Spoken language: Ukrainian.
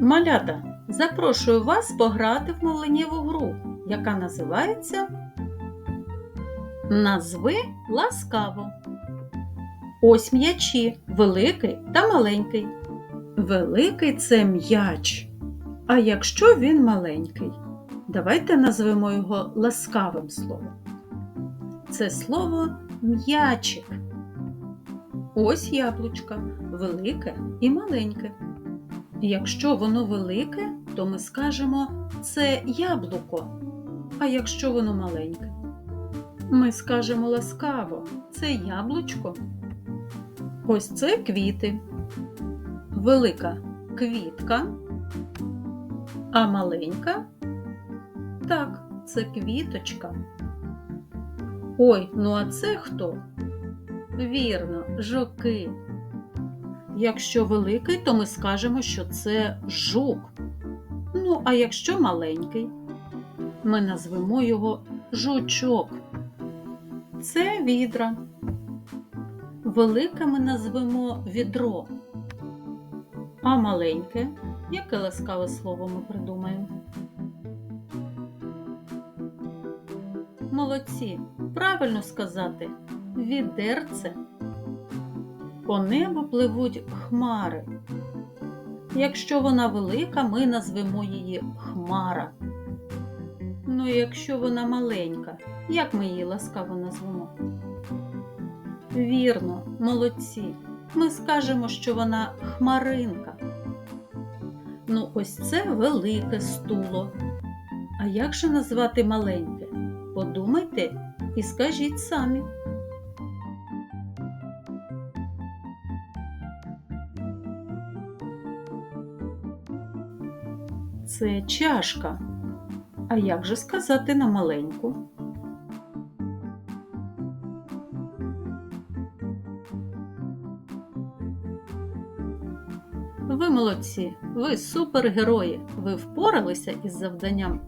Малята, запрошую вас пограти в мовленнєву гру, яка називається Назви ласкаво. Ось м'ячі великий та маленький. Великий це м'яч. А якщо він маленький, давайте назвемо його ласкавим словом. Це слово м'ячик. Ось яблучка велике і маленьке. Якщо воно велике, то ми скажемо це яблуко. А якщо воно маленьке, ми скажемо ласкаво це яблучко. Ось це квіти. Велика квітка, а маленька так, це квіточка. Ой, ну а це хто? Вірно, жуки. Якщо великий, то ми скажемо, що це жук. Ну, а якщо маленький, ми назвемо його жучок. Це відра. Велике ми назвемо відро. А маленьке, яке ласкаве слово ми придумаємо? Молодці, правильно сказати, відерце. По небу пливуть хмари. Якщо вона велика, ми назвемо її хмара. Ну, якщо вона маленька, як ми її ласкаво назвемо? Вірно, молодці. Ми скажемо, що вона хмаринка. Ну, ось це велике стуло. А як же назвати маленьке? Подумайте і скажіть самі. Це чашка. А як же сказати на маленьку? Ви молодці, ви супергерої. Ви впоралися із завданням